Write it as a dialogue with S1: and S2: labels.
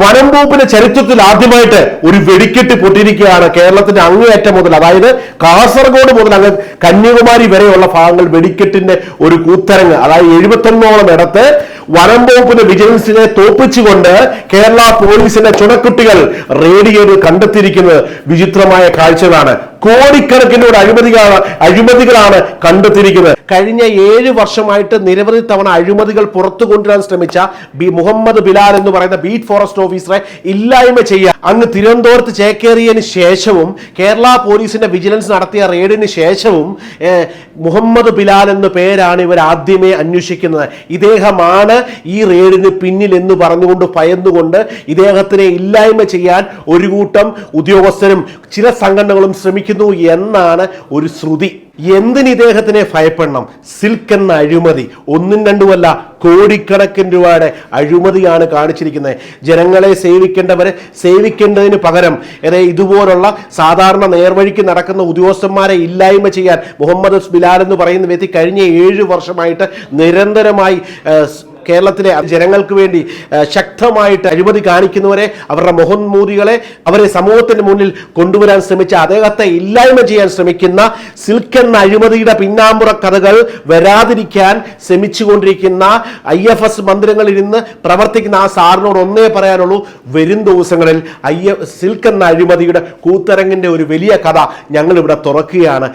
S1: വനം ചരിത്രത്തിൽ ആദ്യമായിട്ട് ഒരു വെടിക്കെട്ട് പൊട്ടിയിരിക്കുകയാണ് കേരളത്തിന്റെ അങ്ങേയറ്റം മുതൽ. അതായത് കാസർഗോഡ് മുതൽ അങ്ങ് കന്യാകുമാരി വരെയുള്ള ഭാഗങ്ങൾ വെടിക്കെട്ടിന്റെ ഒരു കൂത്തരങ്ങ്. അതായത് എഴുപത്തൊന്നോളം ഇടത്ത് വനം വിജിലൻസിനെ തോപ്പിച്ചുകൊണ്ട് കേരള പോലീസിന്റെ ചുണക്കുട്ടികൾ റേഡിയോയിൽ കണ്ടെത്തിയിരിക്കുന്നത് വിചിത്രമായ കാഴ്ചകളാണ്. കോടിക്കണക്കിന് ഒരു അഴിമതികളാണ് അഴിമതികളാണ് കണ്ടെത്തിയിരിക്കുന്നത്. കഴിഞ്ഞ ഏഴ് വർഷമായിട്ട് നിരവധി തവണ അഴിമതികൾ പുറത്തു കൊണ്ടുവരാൻ ശ്രമിച്ച ബി മുഹമ്മദ് ബിലാൽ എന്ന് പറയുന്ന ബീറ്റ് ഫോറസ്റ്റ് ഓഫീസറെ ഇല്ലായ്മ ചെയ്യാൻ. അങ്ങ് തിരുവനന്തപുരത്ത് ചേക്കേറിയതിന് ശേഷവും കേരള പോലീസിന്റെ വിജിലൻസ് നടത്തിയ റെയ്ഡിന് ശേഷവും മുഹമ്മദ് ബിലാൽ എന്ന പേരാണ് ഇവർ ആദ്യമേ അന്വേഷിക്കുന്നത്. ഇദ്ദേഹമാണ് ഈ റെയ്ഡിന് പിന്നിൽ എന്ന് പറഞ്ഞുകൊണ്ട് ഭയന്നുകൊണ്ട് ഇദ്ദേഹത്തിനെ ഇല്ലായ്മ ചെയ്യാൻ ഒരു കൂട്ടം ഉദ്യോഗസ്ഥരും ചില സംഘടനകളും ശ്രമിക്കുന്നു. എന്നാണ് ഒരു ശ്രുതി. എന്തിന് ഇദ്ദേഹത്തിനെ ഭയപ്പെടണം? സിൽക്ക് എന്ന അഴിമതി. ഒന്നും രണ്ടുമല്ല കോടിക്കണക്കിന് രൂപയുടെ അഴിമതിയാണ് കാണിച്ചിരിക്കുന്നത്. ജനങ്ങളെ സേവിക്കേണ്ടവരെ സേവിക്കേണ്ടതിന് പകരം ഏതേ ഇതുപോലുള്ള സാധാരണ നേർവഴിക്ക് നടക്കുന്ന ഉദ്യോഗസ്ഥന്മാരെ ഇല്ലായ്മ ചെയ്യാൻ മുഹമ്മദ് ബിലാൽ എന്ന് പറയുന്ന വ്യക്തി കഴിഞ്ഞ ഏഴ് വർഷമായിട്ട് നിരന്തരമായി കേരളത്തിലെ ജനങ്ങൾക്ക് വേണ്ടി ശക്തമായിട്ട് അഴിമതി കാണിക്കുന്നവരെ അവരുടെ മുഖംമൂതികളെ അവരെ സമൂഹത്തിന് മുന്നിൽ കൊണ്ടുവരാൻ ശ്രമിച്ച അദ്ദേഹത്തെ ഇല്ലായ്മ ചെയ്യാൻ ശ്രമിക്കുന്ന സിൽക്കൻ അഴിമതിയുടെ പിന്നാമ്പുറ കഥകൾ വരാതിരിക്കാൻ ശ്രമിച്ചുകൊണ്ടിരിക്കുന്ന ഐ എഫ് എസ് മന്ദിരങ്ങളിൽ ഇരുന്ന് പ്രവർത്തിക്കുന്ന ആ സാറിനോട് ഒന്നേ പറയാനുള്ളൂ വരും ദിവസങ്ങളിൽ ഐ എഫ് എന്ന അഴിമതിയുടെ കൂത്തരങ്ങിന്റെ ഒരു വലിയ കഥ ഞങ്ങൾ ഇവിടെ തുറക്കുകയാണ്.